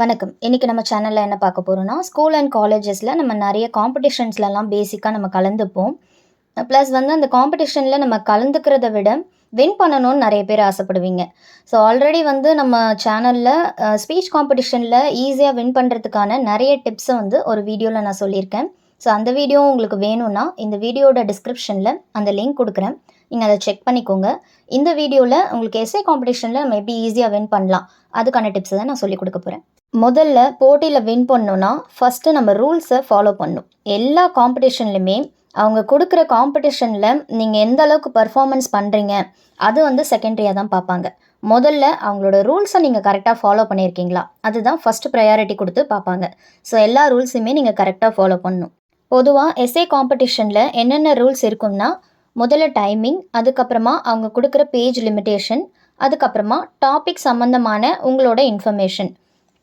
வணக்கம். இன்றைக்கி நம்ம சேனலில் என்ன பார்க்க போகிறோம்னா ஸ்கூல் அண்ட் காலேஜஸில் நம்ம நிறைய காம்படிஷன்ஸ்லலாம் பேசிக்காக நம்ம கலந்துப்போம். ப்ளஸ் வந்து அந்த காம்படிஷனில் நம்ம கலந்துக்கிறத விட வின் பண்ணணும்னு நிறைய பேர் ஆசைப்படுவீங்க. ஸோ ஆல்ரெடி வந்து நம்ம சேனலில் ஸ்பீச் காம்படிஷனில் ஈஸியாக வின் பண்ணுறதுக்கான நிறைய டிப்ஸை வந்து ஒரு வீடியோவில் நான் சொல்லியிருக்கேன். ஸோ அந்த வீடியோ உங்களுக்கு வேணும்னா இந்த வீடியோட டிஸ்கிரிப்ஷனில் அந்த லிங்க் கொடுக்குறேன். நீங்கள் அதை செக் பண்ணிக்கோங்க. இந்த வீடியோவில் உங்களுக்கு எஸ்ஏ காம்படிஷனில் நம்ம எப்படி ஈஸியாக வின் பண்ணலாம். அதுக்கான டிப்ஸை தான் நான் சொல்லிக் கொடுக்க போகிறேன் முதல்ல போட்டியில் வின் பண்ணணுன்னா ஃபஸ்ட்டு நம்ம ரூல்ஸை ஃபாலோ பண்ணணும். எல்லா காம்படிஷன்லையுமே அவங்க கொடுக்குற காம்படிஷனில் நீங்கள் எந்த அளவுக்கு பர்ஃபார்மன்ஸ் பண்ணுறீங்க அது வந்து செகண்டரியாக தான் பார்ப்பாங்க. முதல்ல அவங்களோட ரூல்ஸை நீங்கள் கரெக்டாக ஃபாலோ பண்ணியிருக்கீங்களா? அதுதான் ஃபஸ்ட்டு ப்ரையாரிட்டி கொடுத்து பார்ப்பாங்க. ஸோ எல்லா ரூல்ஸுமே நீங்கள் கரெக்டாக ஃபாலோ பண்ணணும். பொதுவாக எஸ்ஏ காம்படிஷனில் என்னென்ன ரூல்ஸ் இருக்கும்னா முதல்ல டைமிங் அதுக்கப்புறமா அவங்க கொடுக்குற பேஜ் லிமிட்டேஷன் அதுக்கப்புறமா டாபிக் சம்மந்தமான உங்களோட இன்ஃபர்மேஷன்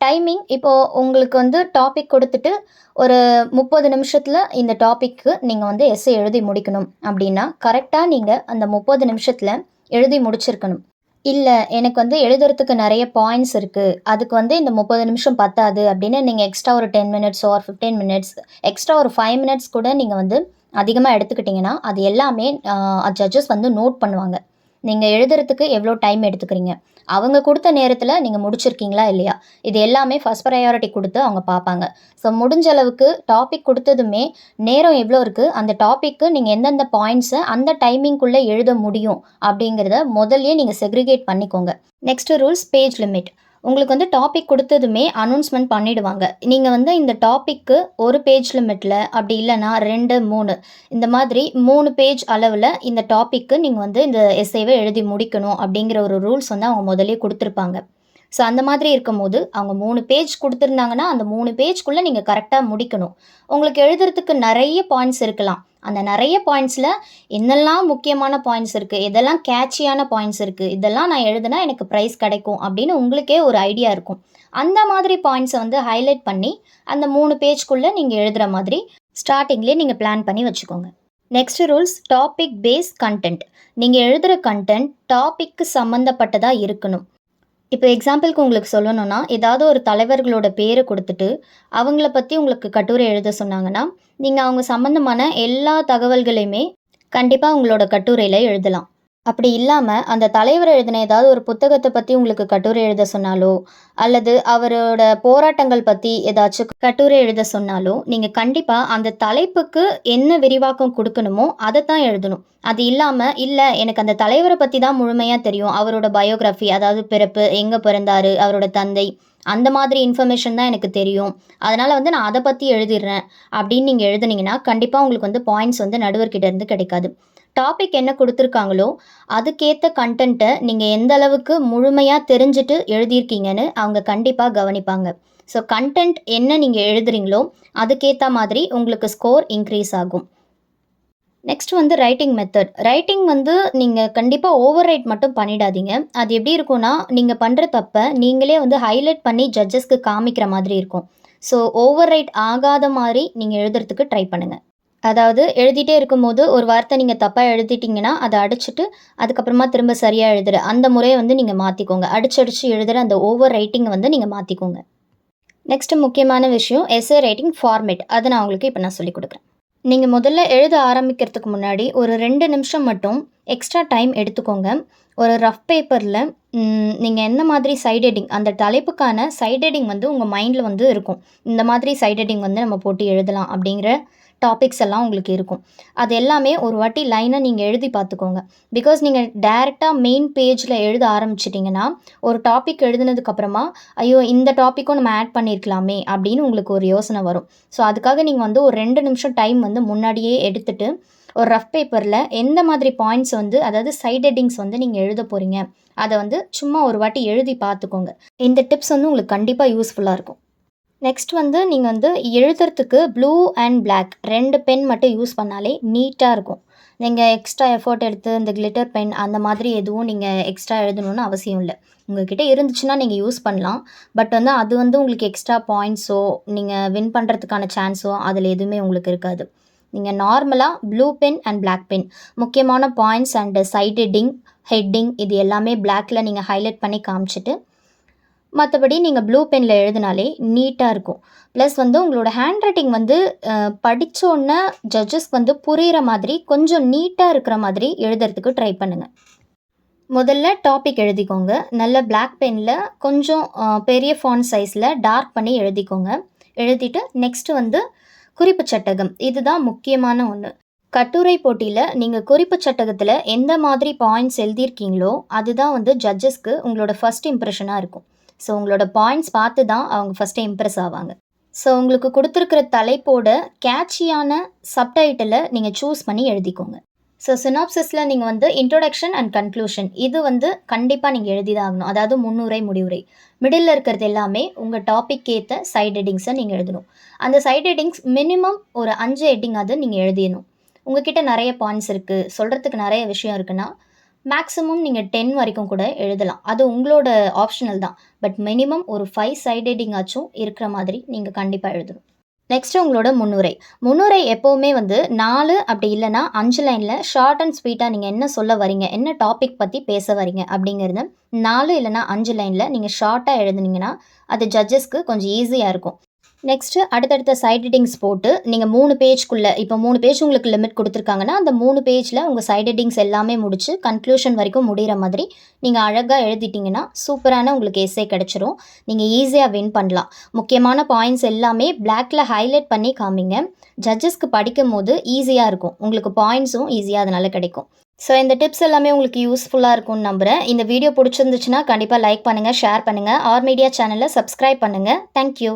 டைமிங் இப்போது உங்களுக்கு வந்து டாபிக் கொடுத்துட்டு ஒரு முப்பது நிமிஷத்தில் இந்த டாப்பிக்கு நீங்கள் வந்து எஸ்ஸை எழுதி முடிக்கணும். அப்படின்னா கரெக்டாக நீங்கள் அந்த முப்பது நிமிஷத்தில் எழுதி முடிச்சிருக்கணும். இல்லை எனக்கு வந்து எழுதுறதுக்கு நிறைய பாயிண்ட்ஸ் இருக்குது அதுக்கு வந்து இந்த முப்பது நிமிஷம் பத்தாது அப்படின்னு நீங்கள் எக்ஸ்ட்ரா ஒரு ten minutes or fifteen minutes extra ஒரு ஃபைவ் மினிட்ஸ் கூட நீங்கள் வந்து அதிகமாக எடுத்துக்கிட்டிங்கன்னா அது எல்லாமே ஜட்ஜஸ் வந்து நோட் பண்ணுவாங்க. நீங்கள் எழுதுறதுக்கு எவ்வளோ டைம் எடுத்துக்கிறீங்க? அவங்க கொடுத்த நேரத்தில் நீங்கள் முடிச்சிருக்கீங்களா இல்லையா? இது எல்லாமே ஃபஸ்ட் ப்ரையாரிட்டி கொடுத்து அவங்க பார்ப்பாங்க ஸோ முடிஞ்ச அளவுக்கு டாபிக் கொடுத்ததுமே நேரம் எவ்வளோ இருக்குது அந்த டாப்பிக்கு நீங்கள் எந்தெந்த பாயிண்ட்ஸை அந்த டைமிங்குள்ளே எழுத முடியும்? அப்படிங்கிறத முதல்லயே நீங்கள் செக்ரிகேட் பண்ணிக்கோங்க. நெக்ஸ்ட் ரூல்ஸ் பேஜ் லிமிட் உங்களுக்கு வந்து டாபிக் கொடுத்ததுமே அனௌன்ஸ்மெண்ட் பண்ணிடுவாங்க. நீங்கள் வந்து இந்த டாப்பிக்கு ஒரு பேஜ் லிமிட்டில் அப்படி இல்லைன்னா ரெண்டு மூணு இந்த மாதிரி மூணு பேஜ் அளவில் இந்த டாப்பிக்கு நீங்கள் வந்து இந்த எஸ்ஏவை எழுதி முடிக்கணும் அப்படிங்கிற ஒரு ரூல்ஸ் வந்து அவங்க முதலே கொடுத்துருப்பாங்க. ஸோ அந்த மாதிரி இருக்கும்போது அவங்க மூணு பேஜ் கொடுத்துருந்தாங்கன்னா அந்த மூணு பேஜ்குள்ளே நீங்கள் கரெக்டாக முடிக்கணும். உங்களுக்கு எழுதுறதுக்கு நிறைய பாயிண்ட்ஸ் இருக்கலாம். அந்த நிறைய பாயிண்ட்ஸில் என்னெல்லாம் முக்கியமான பாயிண்ட்ஸ் இருக்குது இதெல்லாம் கேட்சியான பாயிண்ட்ஸ் இருக்குது இதெல்லாம் நான் எழுதுனா எனக்கு ப்ரைஸ் கிடைக்கும் அப்படின்னு உங்களுக்கே ஒரு ஐடியா இருக்கும். அந்த மாதிரி பாயிண்ட்ஸை வந்து ஹைலைட் பண்ணி அந்த மூணு பேஜ்குள்ளே நீங்கள் எழுதுகிற மாதிரி ஸ்டார்டிங்லேயே நீங்கள் பிளான் பண்ணி வச்சுக்கோங்க. Next rules topic base content நீங்கள் எழுதுகிற கண்டென்ட் டாபிக்கு சம்மந்தப்பட்டதாக இருக்கணும். இப்போ எக்ஸாம்பிளுக்கு உங்களுக்கு சொல்லணும்னா ஏதாவது ஒரு தலைவர்களோட பேரை கொடுத்துட்டு அவங்கள பற்றி உங்களுக்கு கட்டுரை எழுத சொன்னாங்கன்னா நீங்கள் அவங்க சம்மந்தமான எல்லா தகவல்களையுமே கண்டிப்பாக உங்களோட கட்டுரையில் எழுதலாம். அப்படி இல்லாமல் அந்த தலைவர் எழுதின ஏதாவது ஒரு புத்தகத்தை பற்றி உங்களுக்கு கட்டுரை எழுத சொன்னாலோ அல்லது அவரோட போராட்டங்கள் பற்றி ஏதாச்சும் கட்டுரை எழுத சொன்னாலோ நீங்கள் கண்டிப்பாக அந்த தலைப்புக்கு என்ன விரிவாக்கம் கொடுக்கணுமோ அதை தான் எழுதணும். அது இல்லாமல் இல்லை எனக்கு அந்த தலைவரை பற்றி தான் முழுமையாக தெரியும். அவரோட பயோகிராஃபி அதாவது பிறப்பு எங்கே பிறந்தாரு அவரோட தந்தை அந்த மாதிரி இன்ஃபர்மேஷன் தான் எனக்கு தெரியும். அதனால் வந்து நான் அதை பற்றி எழுதிடுறேன். அப்படின்னு நீங்கள் எழுதுனீங்கன்னா கண்டிப்பாக உங்களுக்கு வந்து பாயிண்ட்ஸ் வந்து நடுவர்கிட்ட இருந்து கிடைக்காது. டாபிக் என்ன கொடுத்துருக்காங்களோ அதுக்கேற்ற கண்டென்ட்டை நீங்கள் எந்த அளவுக்கு முழுமையாக தெரிஞ்சுட்டு எழுதியிருக்கீங்கன்னு அவங்க கண்டிப்பாக கவனிப்பாங்க. ஸோ கண்டென்ட் என்ன நீங்கள் எழுதுறீங்களோ அதுக்கேற்ற மாதிரி உங்களுக்கு ஸ்கோர் இன்க்ரீஸ் ஆகும். நெக்ஸ்ட் வந்து ரைட்டிங் மெத்தட் ரைட்டிங் வந்து நீங்கள் கண்டிப்பாக ஓவர் ரைட் மட்டும் பண்ணிடாதீங்க. அது எப்படி இருக்கும்னா நீங்கள் பண்ணுற தப்பை நீங்களே வந்து ஹைலைட் பண்ணி ஜட்ஜஸ்க்கு காமிக்கிற மாதிரி இருக்கும். ஸோ ஓவர் ரைட் ஆகாத மாதிரி நீங்கள் எழுதுறதுக்கு ட்ரை பண்ணுங்கள் அதாவது எழுதிட்டே இருக்கும்போது ஒரு வார்த்தை நீங்கள் தப்பாக எழுதிட்டிங்கன்னா அதை அடிச்சுட்டு அதுக்கப்புறமா திரும்ப சரியாக எழுதுற. அந்த முறையை வந்து நீங்கள் மாற்றிக்கோங்க அடிச்சடிச்சு எழுதுகிற அந்த ஓவர் ரைட்டிங்கை வந்து நீங்கள் மாற்றிக்கோங்க நெக்ஸ்ட் முக்கியமான விஷயம் எஸ்ஏ ரைட்டிங் ஃபார்மேட் அதை நான் உங்களுக்கு இப்போ நான் சொல்லிக் கொடுக்குறேன். நீங்கள் முதல்ல எழுத ஆரம்பிக்கிறதுக்கு முன்னாடி ஒரு ரெண்டு நிமிஷம் மட்டும் எக்ஸ்ட்ரா டைம் எடுத்துக்கோங்க. ஒரு ரஃப் பேப்பரில் நீங்கள் என்ன மாதிரி சைட் ஹெட்டிங் அந்த தலைப்புக்கான சைட் ஹெட்டிங் வந்து உங்கள் மைண்டில் வந்து இருக்கும். இந்த மாதிரி சைட் ஹெட்டிங் வந்து நம்ம போட்டு எழுதலாம் அப்படிங்கிற டாபிக்ஸ் எல்லாம் உங்களுக்கு இருக்கும். அது எல்லாமே ஒரு வாட்டி லைனாக நீங்கள் எழுதி பார்த்துக்கோங்க. பிகாஸ் நீங்கள் டேரெக்டாக மெயின் பேஜில் எழுத ஆரம்பிச்சிட்டிங்கன்னா ஒரு டாபிக் எழுதுனதுக்கப்புறமா ஐயோ இந்த டாப்பிக்கும் நம்ம ஆட் பண்ணியிருக்கலாமே அப்படின்னு உங்களுக்கு ஒரு யோசனை வரும். ஸோ அதுக்காக நீங்கள் வந்து ஒரு ரெண்டு நிமிஷம் டைம் வந்து முன்னாடியே எடுத்துகிட்டு ஒரு ரஃப் பேப்பரில் எந்த மாதிரி பாயிண்ட்ஸ் வந்து அதாவது சைட் ஹெட்டிங்ஸ் வந்து நீங்கள் எழுத போகிறீங்க அதை வந்து சும்மா ஒரு வாட்டி எழுதி பார்த்துக்கோங்க. இந்த டிப்ஸ் வந்து உங்களுக்கு கண்டிப்பாக யூஸ்ஃபுல்லாக இருக்கும். நெக்ஸ்ட் வந்து நீங்கள் வந்து எழுதுறதுக்கு ப்ளூ அண்ட் பிளாக் ரெண்டு பென் மட்டும் யூஸ் பண்ணாலே நீட்டாக இருக்கும். நீங்கள் எக்ஸ்ட்ரா எஃபர்ட் எடுத்து இந்த கிளிட்டர் பென் அந்த மாதிரி எதுவும் நீங்கள் எக்ஸ்ட்ரா எழுதணும்னு அவசியம் இல்லை. உங்கள்கிட்ட இருந்துச்சுன்னா நீங்கள் யூஸ் பண்ணலாம். பட் வந்து அது வந்து உங்களுக்கு எக்ஸ்ட்ரா பாயிண்ட்ஸோ நீங்கள் வின் பண்ணுறதுக்கான சான்ஸோ அதில் எதுவுமே உங்களுக்கு இருக்காது. நீங்கள் நார்மலாக blue pen and black pen முக்கியமான points and side heading heading இது எல்லாமே பிளாக்கில் நீங்கள் ஹைலைட் பண்ணி காமிச்சிட்டு மற்றபடி நீங்கள் ப்ளூ பெனில் எழுதினாலே நீட்டாக இருக்கும். ப்ளஸ் வந்து உங்களோட ஹேண்ட் ரைட்டிங் வந்து படித்தோன்னே ஜட்ஜஸ்க்கு வந்து புரிகிற மாதிரி கொஞ்சம் நீட்டாக இருக்கிற மாதிரி எழுதுறதுக்கு ட்ரை பண்ணுங்கள் முதல்ல டாபிக் எழுதிக்கோங்க. நல்ல பிளாக் பெனில் கொஞ்சம் பெரிய ஃபாண்ட் சைஸில் டார்க் பண்ணி எழுதிக்கோங்க. எழுதிட்டு நெக்ஸ்ட்டு வந்து குறிப்பு சட்டகம். இதுதான் முக்கியமான ஒன்று கட்டுரை போட்டியில் நீங்கள் குறிப்பு சட்டகத்தில் எந்த மாதிரி பாயிண்ட்ஸ் எழுதியிருக்கீங்களோ அதுதான் வந்து ஜட்ஜஸ்க்கு உங்களோட ஃபஸ்ட் இம்ப்ரெஷனாக இருக்கும். ஸோ உங்களோட பாயிண்ட்ஸ் பார்த்து தான் அவங்க ஃபஸ்ட்டு இம்ப்ரெஸ் ஆவாங்க. ஸோ உங்களுக்கு கொடுத்துருக்கிற தலைப்போட கேட்சியான சப்டைட்டிலை நீங்கள் சூஸ் பண்ணி எழுதிக்கோங்க. ஸோ சினாப்சிஸில் நீங்கள் வந்து இன்ட்ரோடக்ஷன் அண்ட் கன்க்ளூஷன் இது வந்து கண்டிப்பாக நீங்கள் எழுதி தான் ஆகணும். அதாவது முன்னுரை முடிவுரை. மிடில் இருக்கிறது எல்லாமே உங்கள் டாபிக் ஏற்ற சைட் ஹெட்டிங்ஸை நீங்கள் எழுதணும். அந்த சைட் ஹெட்டிங்ஸ் மினிமம் ஒரு அஞ்சு ஹெட்டிங் அது நீங்கள் எழுதிடணும் உங்ககிட்ட நிறைய பாயிண்ட்ஸ் இருக்குது சொல்கிறதுக்கு நிறைய விஷயம் இருக்குன்னா மேக்ஸிமம் நீங்கள் டென் வரைக்கும் கூட எழுதலாம். அது உங்களோட ஆப்ஷனல் தான். பட் மினிமம் ஒரு ஃபைவ் சைட் இருக்கிற மாதிரி நீங்கள் கண்டிப்பாக எழுதணும். நெக்ஸ்ட் உங்களோட முன்னுரை. முன்னுரை எப்போவுமே வந்து நாலு அப்படி இல்லைன்னா அஞ்சு லைனில் ஷார்ட் அண்ட் ஸ்வீட்டாக நீங்கள் என்ன சொல்ல வரீங்க என்ன டாபிக் பற்றி பேச வரீங்க அப்படிங்கிறத நாலு இல்லைன்னா அஞ்சு லைனில் நீங்கள் ஷார்ட்டாக எழுதுனீங்கன்னா அது ஜட்ஜஸ்க்கு கொஞ்சம் ஈஸியாக இருக்கும். நெக்ஸ்ட்டு அடுத்தடுத்த சைட் ஹெட்டிங்ஸ் போட்டு நீங்கள் மூணு பேஜ்க்குள்ளே இப்போ மூணு பேஜ் உங்களுக்கு லிமிட் கொடுத்துருக்காங்கன்னா அந்த மூணு பேஜில் உங்கள் சைட் ஹெட்டிங்ஸ் எல்லாமே முடிச்சு கன்க்ளூஷன் வரைக்கும் முடிகிற மாதிரி நீங்கள் அழகாக எழுதிட்டிங்கன்னா சூப்பரான உங்களுக்கு எஸ்ஸே கிடச்சிரும். நீங்கள் ஈஸியாக வின் பண்ணலாம். முக்கியமான பாயிண்ட்ஸ் எல்லாமே பிளாக்ல ஹைலைட் பண்ணி காமிங்க. ஜட்ஜஸ்க்கு படிக்கும் போது ஈஸியாக இருக்கும். உங்களுக்கு பாயிண்ட்ஸும் ஈஸியாக அதனால் கிடைக்கும். ஸோ இந்த டிப்ஸ் எல்லாமே உங்களுக்கு யூஸ்ஃபுல்லாக இருக்கும்னு நம்புகிறேன் இந்த வீடியோ பிடிச்சிருந்துச்சுன்னா கண்டிப்பாக லைக் பண்ணுங்கள் ஷேர் பண்ணுங்கள் ஆர் மீடியா சேனலை சப்ஸ்கிரைப் பண்ணுங்கள் தேங்க்யூ